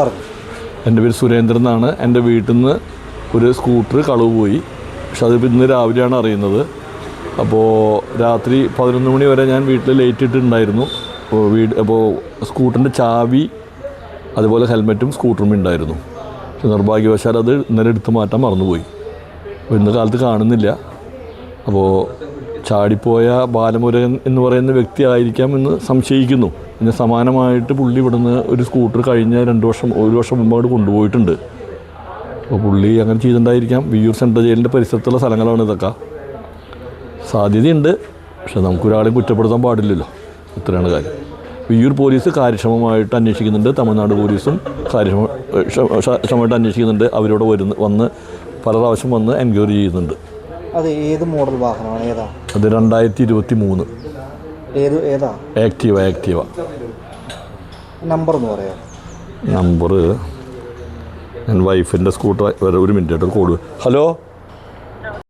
പറഞ്ഞു. എന്റെ പേര് സുരേന്ദ്രൻ എന്നാണ്. എന്റെ വീട്ടിൽ നിന്ന് ഒരു സ്കൂട്ടർ കളവ് പോയി. പക്ഷെ അത് ഇന്ന് രാവിലെയാണ് അറിയുന്നത്. അപ്പോൾ രാത്രി പതിനൊന്ന് മണി വരെ ഞാൻ വീട്ടിൽ ലേറ്റ് ഇട്ടിട്ടുണ്ടായിരുന്നു. അപ്പോൾ വീട് അപ്പോൾ സ്കൂട്ടറിന്റെ ചാവി അതുപോലെ ഹെൽമെറ്റും സ്കൂട്ടറും ഉണ്ടായിരുന്നു. പക്ഷെ നിർഭാഗ്യവശാൽ അത് ഇന്നലെ എടുത്ത് മാറ്റാൻ മറന്നുപോയി. അപ്പോൾ ഇന്ന് കാലത്ത് കാണുന്നില്ല. അപ്പോൾ ചാടിപ്പോയ ബാലമുരൻ എന്ന് പറയുന്ന വ്യക്തി ആയിരിക്കാം എന്ന് സംശയിക്കുന്നു. പിന്നെ സമാനമായിട്ട് പുള്ളി ഇവിടുന്ന് ഒരു സ്കൂട്ടർ കഴിഞ്ഞ രണ്ട് വർഷം ഒരു വർഷം മുമ്പ് അങ്ങോട്ട് കൊണ്ടുപോയിട്ടുണ്ട്. അപ്പോൾ പുള്ളി അങ്ങനെ ചെയ്തിട്ടുണ്ടായിരിക്കാം. വിയൂർ സെൻട്രൽ ജയിലിന്റെ പരിസരത്തുള്ള സ്ഥലങ്ങളാണ് ഇതൊക്കെ. സാധ്യതയുണ്ട് പക്ഷെ നമുക്കൊരാളെയും കുറ്റപ്പെടുത്താൻ പാടില്ലല്ലോ. ഇത്രയാണ് കാര്യം. വിയൂർ പോലീസ് കാര്യക്ഷമമായിട്ട് അന്വേഷിക്കുന്നുണ്ട്. തമിഴ്നാട് പോലീസും കാര്യക്ഷമ ക്ഷമ- ക്ഷമമായിട്ട് അന്വേഷിക്കുന്നുണ്ട്. അവരോട് വരുന്ന വന്ന് പല പ്രാവശ്യം വന്ന് എൻക്വയറി ചെയ്യുന്നുണ്ട്. അത് ഏത് മോഡൽ വാഹനമാണ്? ഏതാ? അത് രണ്ടായിരത്തി ഇരുപത്തി മൂന്ന് ഏത് ഏതാ? Activa Activa. നമ്പർ എന്ന് പറയാം. നമ്പർ ഞാൻ വൈഫിന്റെ സ്കൂട്ടർ ഒരു മിനിറ്റ് ആയിട്ട് കോഡ് ഹലോ